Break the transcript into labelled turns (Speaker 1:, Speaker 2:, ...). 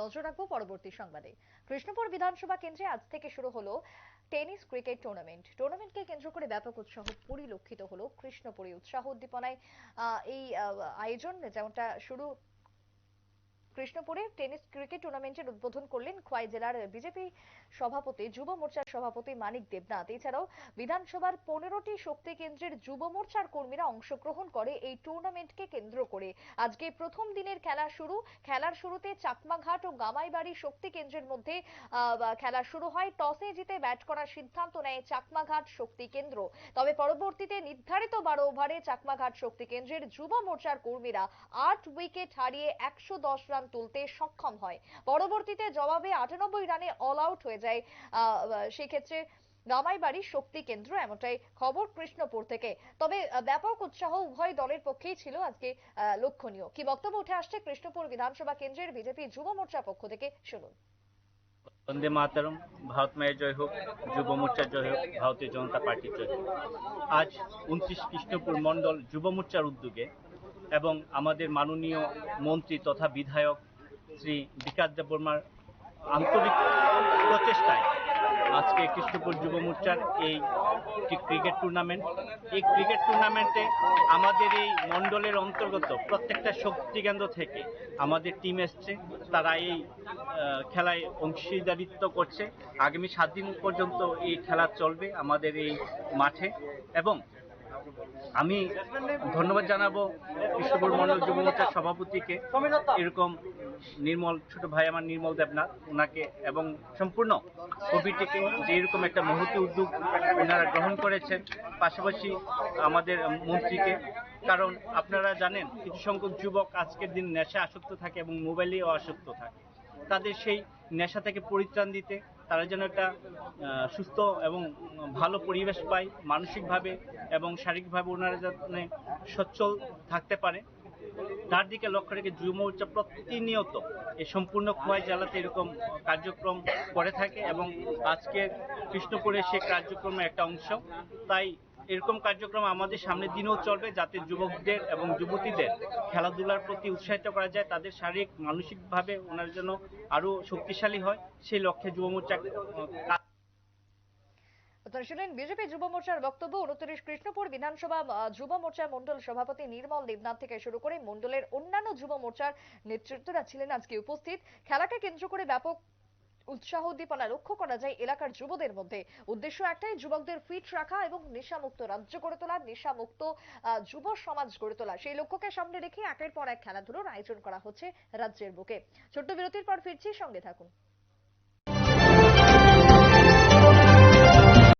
Speaker 1: নজর রাখব পরবর্তী সংবাদে। কৃষ্ণপুর বিধানসভা কেন্দ্রে আজ থেকে শুরু হলো টেনিস ক্রিকেট টুর্নামেন্ট টুর্নামেন্টকে কেন্দ্র করে ব্যাপক উৎসাহ পরিলক্ষিত হলো কৃষ্ণপুরে। উৎসাহ উদ্দীপনায় এই আয়োজন যেমনটা শুরু কৃষ্ণপুরে টেনিস ক্রিকেট টুর্নামেন্টের উদ্বোধন করলেন খোয়াই জেলার বিজেপি সভাপতি, যুব মোর্চার সভাপতি মানিক দেবনাথ। এছাড়াও বিধানসভার পনেরোটি শক্তি কেন্দ্রের যুব মোর্চার কর্মীরা অংশগ্রহণ করে এই টুর্নামেন্টকে কেন্দ্র করে। আজকে প্রথম দিনের খেলা শুরু। খেলার শুরুতে চাকমাঘাট ও গামাইবাড়ি শক্তি কেন্দ্রের মধ্যে খেলা শুরু হয়। টসে জিতে ব্যাট করার সিদ্ধান্ত নেয় চাকমাঘাট শক্তি কেন্দ্র। তবে পরবর্তীতে নির্ধারিত বারো ওভারে চাকমাঘাট শক্তি কেন্দ্রের যুব মোর্চার কর্মীরা আট উইকেট হারিয়ে একশো দশ রান তুলতে সক্ষম হয়। পরবর্তীতে জবাবে আটানব্বই রানে অল আউট হয়ে যায়। সেক্ষেত্রে গামাইবাড়ি শক্তি কেন্দ্র এমনটাই খবর কৃষ্ণপুর থেকে। তবে ব্যাপক উৎসাহ উভয় দলের পক্ষেই ছিল আজকে লক্ষণীয়। কি বক্তব্য উঠে আসছে কৃষ্ণপুর বিধানসভা কেন্দ্রের বিজেপি যুব মোর্চার পক্ষ থেকে? শুনুন।
Speaker 2: বন্দে মাতরম, ভারত মায়ের জয় হোক, যুব মোর্চার জয় হোক, ভারতীয় জনতা পার্টির জয় হোক। আজ উনত্রিশ কৃষ্ণপুর মণ্ডল যুব মোর্চার উদ্যোগে এবং আমাদের মাননীয় মন্ত্রী তথা বিধায়ক শ্রী বিকাশ দেববর্মার আন্তরিক প্রচেষ্টায় আজকে কৃষ্ণপুর যুব মোর্চার এই ক্রিকেট টুর্নামেন্ট। এই ক্রিকেট টুর্নামেন্টে আমাদের এই মণ্ডলের অন্তর্গত প্রত্যেকটা শক্তি কেন্দ্র থেকে আমাদের টিম এসছে। তারা এই খেলায় অংশীদারিত্ব করছে। আগামী সাত দিন পর্যন্ত এই খেলা চলবে আমাদের এই মাঠে। এবং আমি ধন্যবাদ জানাব কৃষ্ণপুর মন্ডল যুব মোর্চার সভাপতিকে। এরকম নির্মল, ছোট ভাই আমার নির্মল দেবনাথ, ওনাকে এবং সম্পূর্ণ কমিটিকে যে এরকম একটা মহতি উদ্যোগ ওনারা গ্রহণ করেছেন, পাশাপাশি আমাদের মন্ত্রীকে। কারণ আপনারা জানেন, কিছু সংখ্যক যুবক আজকের দিন নেশা আসক্ত থাকে এবং মোবাইলেও আসক্ত থাকে। তাদের সেই নেশা থেকে পরিত্রাণ দিতে তারা যেন একটা সুস্থ এবং ভালো পরিবেশ পায় মানসিকভাবে এবং শারীরিকভাবে ওনারা যাতে সচ্ছল থাকতে পারে। তার দিকে লক্ষ্য রেখে যুব মোর্চা প্রতিনিয়ত এই সম্পূর্ণ খোয়াই জেলাতে এরকম কার্যক্রম করে থাকে এবং আজকে কৃষ্ণপুরে সে কার্যক্রমের একটা অংশ। তাই এরকম কার্যক্রম আমাদের সামনের দিনেও চলবে যাতে যুবকদের এবং যুবতীদের খেলাধুলার প্রতি উৎসাহিত করা যায়, তাদের শারীরিক, মানসিকভাবে ওনার জন্য আরও শক্তিশালী হয়। সেই লক্ষ্যে যুব মোর্চা
Speaker 1: শুনলেন বিজেপি যুব মোর্চার বক্তব্য উনত্রিশ কৃষ্ণপুর বিধানসভা যুব মোর্চার মন্ডল সভাপতি নির্মল দেবনাথ থেকে শুরু করে মন্ডলের অন্যান্য যুব মোর্চার নেতৃত্বরা ছিলেন আজকে উপস্থিত। খেলাকে কেন্দ্র করে ব্যাপক উৎসাহ উদ্দীপনা লক্ষ্য করা যায় এলাকার যুবদের মধ্যে। উদ্দেশ্য একটাই, যুবকদের ফিট রাখা এবং নেশামুক্ত রাজ্য গড়ে তোলা, নেশামুক্ত যুব সমাজ গড়ে তোলা। সেই লক্ষ্যকে সামনে রেখে একের পর এক খেলাধুলোর আয়োজন করা হচ্ছে রাজ্যের বুকে। ছোট্ট বিরতির পর ফিরছি, সঙ্গে থাকুন।